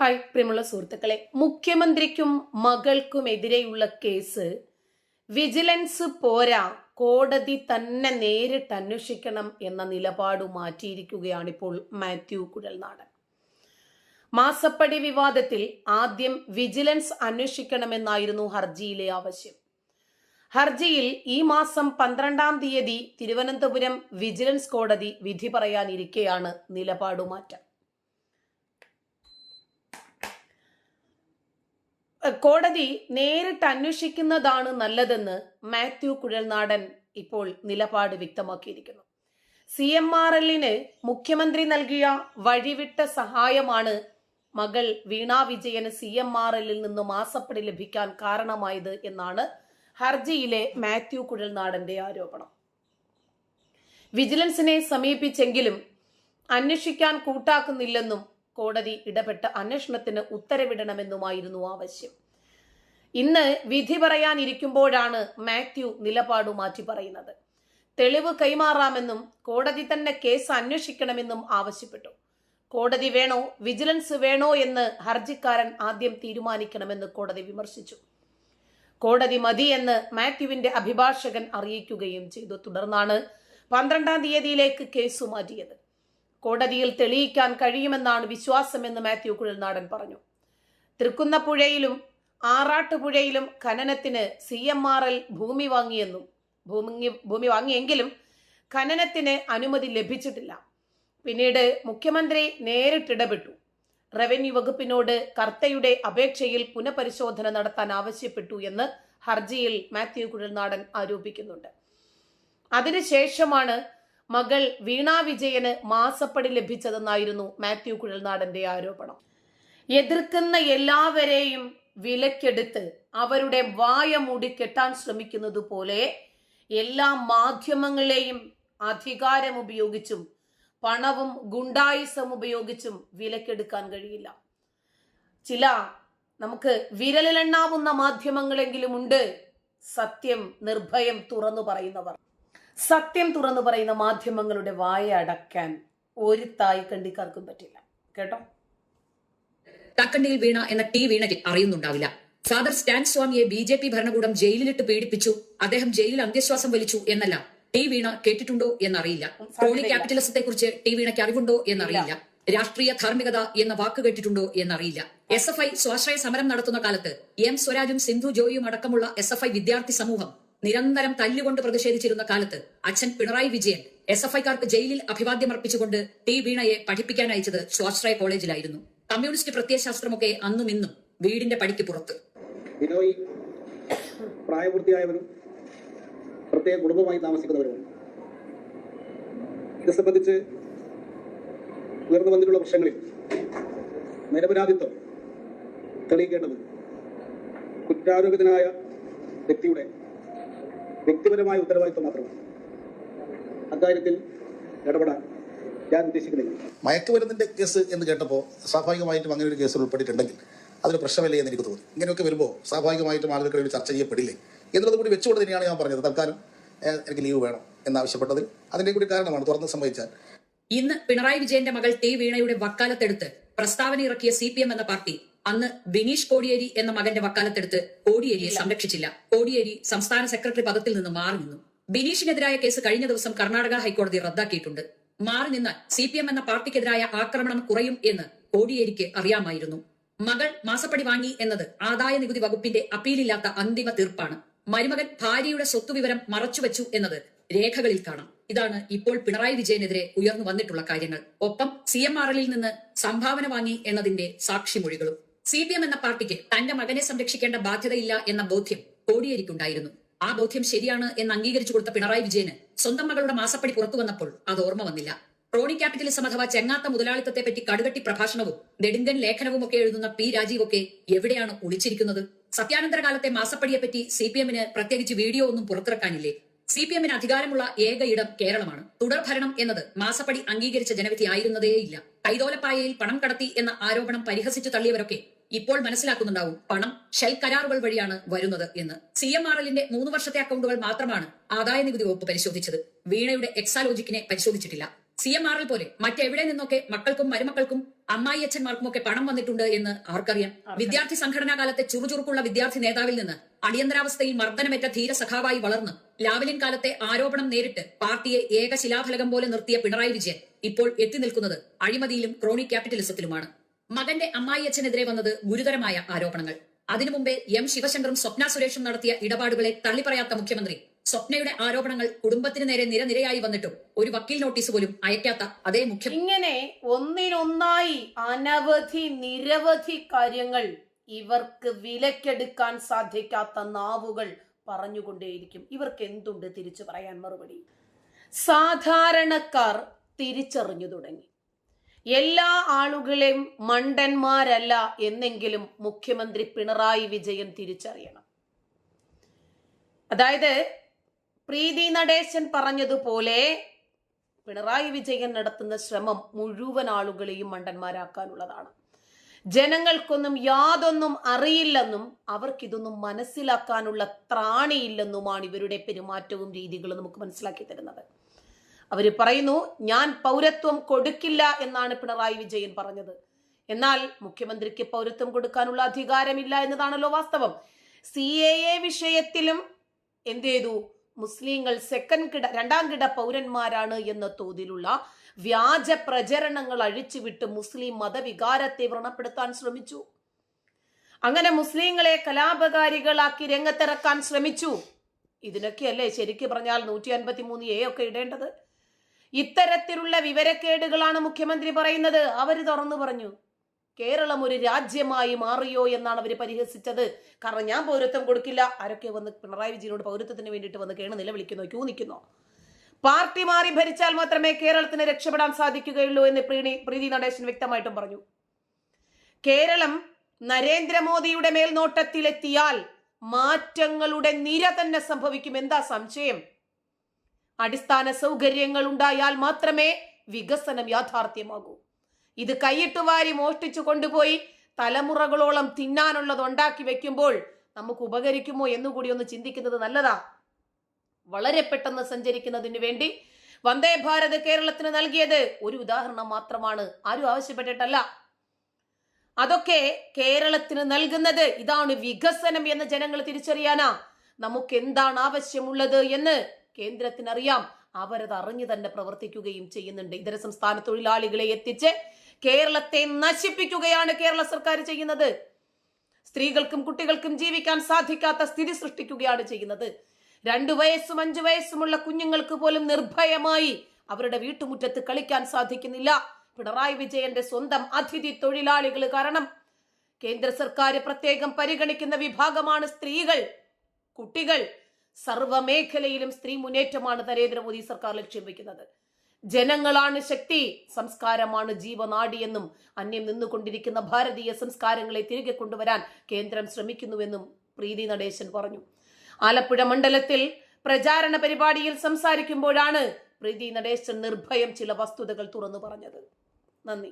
Hi പ്രിയമുള്ള സുഹൃത്തുക്കളെ. മുഖ്യമന്ത്രിക്കും മകൾക്കും മകൾക്കുമെതിരെയുള്ള കേസ്. വിജിലൻസ് പോരാ കോടതി തന്നെ നേരിട്ട് അന്വേഷിക്കണം എന്ന നിലപാട് മാറ്റിയിരിക്കുകയാണിപ്പോൾ മാത്യു കുഴൽനാടൻ. മാസപ്പടി വിവാദത്തിൽ ആദ്യം വിജിലൻസ് അന്വേഷിക്കണമെന്നായിരുന്നു ഹർജിയിലെ ആവശ്യം. ഹർജിയിൽ ഈ മാസം പന്ത്രണ്ടാം തീയതി തിരുവനന്തപുരം വിജിലൻസ് കോടതി വിധി പറയാനിരിക്കെയാണ് നിലപാടുമാറ്റം. കോടതി നേരിട്ട് അന്വേഷിക്കുന്നതാണ് നല്ലതെന്ന് മാത്യു കുഴൽനാടൻ ഇപ്പോൾ നിലപാട് വ്യക്തമാക്കിയിരിക്കുന്നു. സി എം ആർ എല്ലിന് മുഖ്യമന്ത്രി നൽകിയ വഴിവിട്ട സഹായമാണ് മകൾ വീണ വിജയന് സി എം ആർ എല്ലിൽ നിന്ന് മാസപ്പടി ലഭിക്കാൻ കാരണമായത് എന്നാണ് ഹർജിയിലെ മാത്യു കുഴൽനാടന്റെ ആരോപണം. വിജിലൻസിനെ സമീപിച്ചെങ്കിലും അന്വേഷിക്കാൻ കൂട്ടാക്കുന്നില്ലെന്നും കോടതി ഇടപെട്ട് അന്വേഷണത്തിന് ഉത്തരവിടണമെന്നുമായിരുന്നു ആവശ്യം ഇന്ന് വിധി പറയാനിരിക്കുമ്പോഴാണ് മാത്യു നിലപാടു മാറ്റി പറയുന്നത്. തെളിവ് കൈമാറാമെന്നും കോടതി തന്നെ കേസ് അന്വേഷിക്കണമെന്നും ആവശ്യപ്പെട്ടു. കോടതി വേണോ വിജിലൻസ് വേണോ എന്ന് ഹർജിക്കാരൻ ആദ്യം തീരുമാനിക്കണമെന്ന് കോടതി വിമർശിച്ചു. കോടതി മതി എന്ന് മാത്യുവിന്റെ അഭിഭാഷകൻ അറിയിക്കുകയും ചെയ്തു. തുടർന്നാണ് പന്ത്രണ്ടാം തീയതിയിലേക്ക് കേസ് മാറ്റിയത്. കോടതിയിൽ തെളിയിക്കാൻ കഴിയുമെന്നാണ് വിശ്വാസമെന്ന് മാത്യു കുഴൽനാടൻ പറഞ്ഞു. തൃക്കുന്നപ്പുഴയിലും ആറാട്ടുപുഴയിലും ഖനനത്തിന് സി എം ആർ എൽ ഭൂമി വാങ്ങിയെന്നും ഭൂമി ഭൂമി വാങ്ങിയെങ്കിലും ഖനനത്തിന് അനുമതി ലഭിച്ചിട്ടില്ല. പിന്നീട് മുഖ്യമന്ത്രി നേരിട്ടിടപെട്ടു. റവന്യൂ വകുപ്പിനോട് കർത്തയുടെ അപേക്ഷയിൽ പുനഃപരിശോധന നടത്താൻ ആവശ്യപ്പെട്ടു എന്ന് ഹർജിയിൽ മാത്യു കുഴൽനാടൻ ആരോപിക്കുന്നുണ്ട്. അതിനുശേഷമാണ് മകൾ വീണ വിജയന് മാസപ്പടി ലഭിച്ചതെന്നായിരുന്നു മാത്യു കുഴൽനാടന്റെ ആരോപണം. എതിർക്കുന്ന എല്ലാവരെയും വിലക്കെടുത്ത് അവരുടെ വായ മൂടി കെട്ടാൻ ശ്രമിക്കുന്നത് പോലെ എല്ലാ മാധ്യമങ്ങളെയും അധികാരം ഉപയോഗിച്ചും പണവും ഗുണ്ടായുസം ഉപയോഗിച്ചും വിലക്കെടുക്കാൻ കഴിയില്ല. ചില നമുക്ക് വിരലിലെണ്ണാവുന്ന മാധ്യമങ്ങളെങ്കിലും ഉണ്ട്. സത്യം നിർഭയം തുറന്നു പറയുന്നവർ. സത്യം തുറന്നു പറയുന്ന മാധ്യമങ്ങളുടെ വായ അടക്കാൻ ഒരു തായ് കണ്ടിക്കാർക്കും പറ്റില്ല. കേട്ടോ? തക്കണ്ടിയിൽ വീണ എന്ന ടി വീണയ്ക്ക് അറിയുന്നുണ്ടാവില്ല. ഫാദർ സ്റ്റാൻ സ്വാമിയെ ബി ജെ പി ഭരണകൂടം ജയിലിലിട്ട് പീഡിപ്പിച്ചു അദ്ദേഹം ജയിലിൽ അന്ത്യശ്വാസം വലിച്ചു എന്നല്ല ടി വീണ കേട്ടിട്ടുണ്ടോ എന്നറിയില്ല. ടോണി ക്യാപിറ്റലിസത്തെ കുറിച്ച് ടി വീണയ്ക്ക് അറിവുണ്ടോ എന്നറിയില്ല. രാഷ്ട്രീയ ധാർമ്മികത എന്ന വാക്ക് കേട്ടിട്ടുണ്ടോ എന്നറിയില്ല. എസ് എഫ് ഐ സ്വാശ്രയ സമരം നടത്തുന്ന കാലത്ത് എം സ്വരാജും സിന്ധു ജോയിയും അടക്കമുള്ള എസ് എഫ് ഐ വിദ്യാർത്ഥി സമൂഹം നിരന്തരം തല്ലുകൊണ്ട് പ്രതിഷേധിച്ചിരുന്ന കാലത്ത് അച്ഛൻ പിണറായി വിജയൻ എസ് എഫ് ഐക്കാർക്ക് ജയിലിൽ അഭിവാദ്യമർപ്പിച്ചുകൊണ്ട് ടി വീണയെ പഠിപ്പിക്കാൻ അയച്ചത് സ്വാശ്രയ കോളേജിലായിരുന്നു. കമ്മ്യൂണിസ്റ്റ് പ്രത്യയശാസ്ത്രമൊക്കെ അന്നും ഇന്നും വീടിന്റെ പടിക്ക് പുറത്ത്. പ്രായപൂർത്തിയായവരും പ്രത്യേക കുടുംബമായി താമസിക്കുന്നവരുമാണ് ഇത് സംബന്ധിച്ച് ഉയർന്നു വന്നിട്ടുള്ള പ്രശ്നങ്ങളിൽ നിരപരാധിത്വം തെളിയിക്കേണ്ടത് കുറ്റാരോപിതനായ വ്യക്തിയുടെ വ്യക്തിപരമായ ഉത്തരവാദിത്വം മാത്രമാണ്. അക്കാര്യത്തിൽ ഇടപെടാൻ ഞാൻ ഉദ്ദേശിക്കുന്നില്ല. മയക്കുമരുന്നിന്റെ കേസ് എന്ന് കേട്ടപ്പോൾ സ്വാഭാവികമായിട്ടും അങ്ങനെ ഒരു കേസിൽ ഉൾപ്പെട്ടിട്ടുണ്ടെങ്കിൽ അതിന് പ്രശ്നമില്ലേ എന്ന് എനിക്ക് തോന്നി. ഇങ്ങനെയൊക്കെ വരുമ്പോൾ സ്വാഭാവികമായിട്ടും ആളുകൾക്കിടയിൽ ചർച്ച ചെയ്യപ്പെടില്ലേ? എന്നുള്ളത് കൂടി വെച്ചുകൊണ്ട് തന്നെയാണ് ഞാൻ പറഞ്ഞത്. തൽക്കാലം എനിക്ക് ലീവ് വേണം എന്നാവശ്യപ്പെട്ടതിൽ അതിന്റെ കൂടി കാരണമാണ് തുറന്ന് സംഭവിച്ചാൽ. ഇന്ന് പിണറായി വിജയന്റെ മകൾ ടി വീണയുടെ വക്കാലത്തെടുത്ത് പ്രസ്താവന ഇറക്കിയ സി പി എം എന്ന പാർട്ടി അന്ന് ബിനീഷ് കോടിയേരി എന്ന മകന്റെ വക്കാലത്തെടുത്ത് കോടിയേരിയെ സംരക്ഷിച്ചില്ല. കോടിയേരി സംസ്ഥാന സെക്രട്ടറി പദത്തിൽ നിന്ന് മാറി നിന്നു. ബിനീഷിനെതിരായ കേസ് കഴിഞ്ഞ ദിവസം കർണാടക ഹൈക്കോടതി റദ്ദാക്കിയിട്ടുണ്ട്. മാറി നിന്നാൽ സി പി എം എന്ന പാർട്ടിക്കെതിരായ ആക്രമണം കുറയും എന്ന് കോടിയേരിക്ക് അറിയാമായിരുന്നു. മകൾ മാസപ്പടി വാങ്ങി എന്നത് ആദായ നികുതി വകുപ്പിന്റെ അപ്പീലില്ലാത്ത അന്തിമ തീർപ്പാണ്. മരുമകൻ ഭാര്യയുടെ സ്വത്തുവിവരം മറച്ചുവെച്ചു എന്നത് രേഖകളിൽ കാണാം. ഇതാണ് ഇപ്പോൾ പിണറായി വിജയനെതിരെ ഉയർന്നു വന്നിട്ടുള്ള കാര്യങ്ങൾ. ഒപ്പം സി എം ആർ എല്ലിൽ നിന്ന് സംഭാവന വാങ്ങി എന്നതിന്റെ സാക്ഷിമൊഴികളും. സി പി എം എന്ന പാർട്ടിക്ക് തന്റെ മകനെ സംരക്ഷിക്കേണ്ട ബാധ്യതയില്ല എന്ന ബോധ്യം കോടിയേരിക്കുണ്ടായിരുന്നു. ആ ബോധ്യം ശരിയാണ് എന്ന് അംഗീകരിച്ചു കൊടുത്ത പിണറായി വിജയന് സ്വന്തം മകളുടെ മാസപ്പടി പുറത്തു വന്നപ്പോൾ അത് ഓർമ്മ വന്നില്ല. ക്രോണി ക്യാപിറ്റലിസം അഥവാ ചെങ്ങാത്ത മുതലാളിത്തത്തെ പറ്റി കടുകട്ടി പ്രഭാഷണവും നെടുങ്കൻ ലേഖനവും ഒക്കെ എഴുതുന്ന പി രാജീവൊക്കെ എവിടെയാണ് ഒളിച്ചിരിക്കുന്നത്? സത്യാനന്തര കാലത്തെ മാസപ്പടിയെപ്പറ്റി സി പി എമ്മിന് പ്രത്യേകിച്ച് വീഡിയോ ഒന്നും പുറത്തിറക്കാനില്ലേ? സി പി എമ്മിന് അധികാരമുള്ള ഏക ഇടം കേരളമാണ്. തുടർഭരണം എന്നത് മാസപ്പടി അംഗീകരിച്ച ജനവിധി ആയിരുന്നതേയില്ല. കൈതോലപ്പായയിൽ പണം കടത്തി എന്ന ആരോപണം പരിഹസിച്ചു തള്ളിയവരൊക്കെ ഇപ്പോൾ മനസ്സിലാക്കുന്നുണ്ടാവും പണം ഷെൽ കരാറുകൾ വഴിയാണ് വരുന്നത് എന്ന്. സി എം ആർ എല്ലിന്റെ മൂന്ന് വർഷത്തെ അക്കൗണ്ടുകൾ മാത്രമാണ് ആദായ നികുതി വകുപ്പ് പരിശോധിച്ചത്. വീണയുടെ എക്സാലോജിക്കിനെ പരിശോധിച്ചിട്ടില്ല. സി എം ആർ എൽ പോലെ മറ്റെവിടെ നിന്നൊക്കെ മക്കൾക്കും മരുമക്കൾക്കും അമ്മായിയച്ഛന്മാർക്കും ഒക്കെ പണം വന്നിട്ടുണ്ട് എന്ന് ആർക്കറിയാം? വിദ്യാർത്ഥി സംഘടനാ കാലത്തെ ചുറുചുറുക്കുള്ള വിദ്യാർത്ഥി നേതാവിൽ നിന്ന് അടിയന്തരാവസ്ഥയിൽ മർദ്ദനമേറ്റ ധീര സഖാവായി വളർന്ന് ലാവലിൻ കാലത്തെ ആരോപണം നേരിട്ട് പാർട്ടിയെ ഏക ശിലാഫലകം പോലെ നിർത്തിയ പിണറായി വിജയൻ ഇപ്പോൾ എത്തി നിൽക്കുന്നത് അഴിമതിയിലും ക്രോണി ക്യാപിറ്റലിസത്തിലുമാണ്. മകന്റെ അമ്മായിയച്ഛനെതിരെ വന്നത് ഗുരുതരമായ ആരോപണങ്ങൾ. അതിനു മുമ്പേ എം ശിവശങ്കറും സ്വപ്ന സുരേഷും നടത്തിയ ഇടപാടുകളെ തള്ളിപ്പറയാത്ത മുഖ്യമന്ത്രി സ്വപ്നയുടെ ആരോപണങ്ങൾ കുടുംബത്തിന് നേരെ നിരനിരയായി വന്നിട്ടും ഒരു വക്കീൽ നോട്ടീസ് പോലും അയക്കാത്ത അതേ മുഖ്യ ഇങ്ങനെ ഒന്നിനൊന്നായി അനവധി നിരവധി കാര്യങ്ങൾ ഇവർക്ക് വിലക്കെടുക്കാൻ സാധിക്കാത്ത നാവുകൾ പറഞ്ഞുകൊണ്ടേയിരിക്കും. ഇവർക്ക് എന്തുണ്ട് തിരിച്ചു പറയാൻ മറുപടി? സാധാരണക്കാർ തിരിച്ചറിഞ്ഞു തുടങ്ങി. എല്ലാ ആളുകളെയും മണ്ടന്മാരല്ല എന്നെങ്കിലും മുഖ്യമന്ത്രി പിണറായി വിജയൻ തിരിച്ചറിയണം. അതായത് പ്രീതി നടേശൻ പറഞ്ഞതുപോലെ പിണറായി വിജയൻ നടത്തുന്ന ശ്രമം മുഴുവൻ ആളുകളെയും മണ്ടന്മാരാക്കാനുള്ളതാണ്. ജനങ്ങൾക്കൊന്നും യാതൊന്നും അറിയില്ലെന്നും അവർക്കിതൊന്നും മനസ്സിലാക്കാനുള്ള ത്രാണിയില്ലെന്നുമാണ് ഇവരുടെ പെരുമാറ്റവും രീതികളും നമുക്ക് മനസ്സിലാക്കി തരുന്നത്. അവർ പറയുന്നു ഞാൻ പൗരത്വം കൊടുക്കില്ല എന്നാണ് പിണറായി വിജയൻ പറഞ്ഞത്. എന്നാൽ മുഖ്യമന്ത്രിക്ക് പൗരത്വം കൊടുക്കാനുള്ള അധികാരമില്ല എന്നതാണല്ലോ വാസ്തവം. സി എ എ വിഷയത്തിലും എന്ത് ചെയ്തു? മുസ്ലിങ്ങൾ സെക്കൻഡ് കിട രണ്ടാം കിട പൗരന്മാരാണ് എന്ന തോതിലുള്ള വ്യാജ പ്രചരണങ്ങൾ അഴിച്ചുവിട്ട് മുസ്ലിം മതവികാരത്തെ വ്രണപ്പെടുത്താൻ ശ്രമിച്ചു. അങ്ങനെ മുസ്ലിങ്ങളെ കലാപകാരികളാക്കി രംഗത്തിറക്കാൻ ശ്രമിച്ചു. ഇതിനൊക്കെയല്ലേ ശരിക്കും പറഞ്ഞാൽ നൂറ്റി അൻപത്തി മൂന്ന് എ ഒക്കെ ഇടേണ്ടത്? ഇത്തരത്തിലുള്ള വിവരക്കേടുകളാണ് മുഖ്യമന്ത്രി പറയുന്നത്. അവർ തുറന്നു പറഞ്ഞു. കേരളം ഒരു രാജ്യമായി മാറിയോ എന്നാണ് അവർ പരിഹസിച്ചത്. കാരണം ഞാൻ പൗരത്വം കൊടുക്കില്ല. ആരൊക്കെ വന്ന് പിണറായി വിജയനോട് പൗരത്വത്തിന് വേണ്ടിയിട്ട് വന്ന് കേണ് നിലവിളിക്കുന്നു ക്യൂ നിൽക്കുന്നു? പാർട്ടി മാറി ഭരിച്ചാൽ മാത്രമേ കേരളത്തിന് രക്ഷപ്പെടാൻ സാധിക്കുകയുള്ളൂ എന്ന് പ്രീണി പ്രീതി നടേശൻ വ്യക്തമായിട്ടും പറഞ്ഞു. കേരളം നരേന്ദ്രമോദിയുടെ മേൽനോട്ടത്തിലെത്തിയാൽ മാറ്റങ്ങളുടെ നിര തന്നെ സംഭവിക്കും. എന്താ സംശയം? അടിസ്ഥാന സൗകര്യങ്ങൾ ഉണ്ടായാൽ മാത്രമേ വികസനം യാഥാർത്ഥ്യമാകൂ. ഇത് കൈയിട്ട് വാരി മോഷ്ടിച്ചു കൊണ്ടുപോയി തലമുറകളോളം തിന്നാനുള്ളത് ഉണ്ടാക്കി വെക്കുമ്പോൾ നമുക്ക് ഉപകരിക്കുമോ എന്നുകൂടി ഒന്ന് ചിന്തിക്കുന്നത് നല്ലതാ. വളരെ പെട്ടെന്ന് സഞ്ചരിക്കുന്നതിന് വേണ്ടി വന്ദേ ഭാരത് കേരളത്തിന് നൽകിയത് ഒരു ഉദാഹരണം മാത്രമാണ്. ആരും ആവശ്യപ്പെട്ടിട്ടല്ല. അതൊക്കെ കേരളത്തിന് നൽകുന്നത് ഇതാണ് വികസനം എന്ന് ജനങ്ങൾ തിരിച്ചറിയാനാ. നമുക്ക് എന്താണ് ആവശ്യമുള്ളത് എന്ന് കേന്ദ്രത്തിനറിയാം. അവരത് അറിഞ്ഞു തന്നെ പ്രവർത്തിക്കുകയും ചെയ്യുന്നുണ്ട്. ഇതര സംസ്ഥാന തൊഴിലാളികളെ എത്തിച്ച് കേരളത്തെ നശിപ്പിക്കുകയാണ് കേരള സർക്കാർ ചെയ്യുന്നത്. സ്ത്രീകൾക്കും കുട്ടികൾക്കും ജീവിക്കാൻ സാധിക്കാത്ത സ്ഥിതി സൃഷ്ടിക്കുകയാണ് ചെയ്യുന്നത്. രണ്ടു വയസ്സും അഞ്ചു വയസ്സുമുള്ള കുഞ്ഞുങ്ങൾക്ക് പോലും നിർഭയമായി അവരുടെ വീട്ടുമുറ്റത്ത് കളിക്കാൻ സാധിക്കുന്നില്ല. പിണറായി വിജയന്റെ സ്വന്തം അതിഥി തൊഴിലാളികൾ കാരണം കേന്ദ്ര സർക്കാർ പ്രത്യേകം പരിഗണിക്കുന്ന വിഭാഗമാണ് സ്ത്രീകൾ കുട്ടികൾ. സർവമേഖലയിലും സ്ത്രീ മുന്നേറ്റമാണ് നരേന്ദ്രമോദി സർക്കാർ ലക്ഷ്യം വെക്കുന്നത്. ജനങ്ങളാണ് ശക്തി സംസ്കാരമാണ് ജീവനാടി എന്നും അന്യം നിന്നുകൊണ്ടിരിക്കുന്ന ഭാരതീയ സംസ്കാരങ്ങളെ തിരികെ കൊണ്ടുവരാൻ കേന്ദ്രം ശ്രമിക്കുന്നുവെന്നും പ്രീതി നടേശൻ പറഞ്ഞു. ആലപ്പുഴ മണ്ഡലത്തിൽ പ്രചാരണ പരിപാടിയിൽ സംസാരിക്കുമ്പോഴാണ് പ്രീതി നടേശൻ നിർഭയം ചില വസ്തുതകൾ തുറന്നു പറഞ്ഞത്. നന്ദി.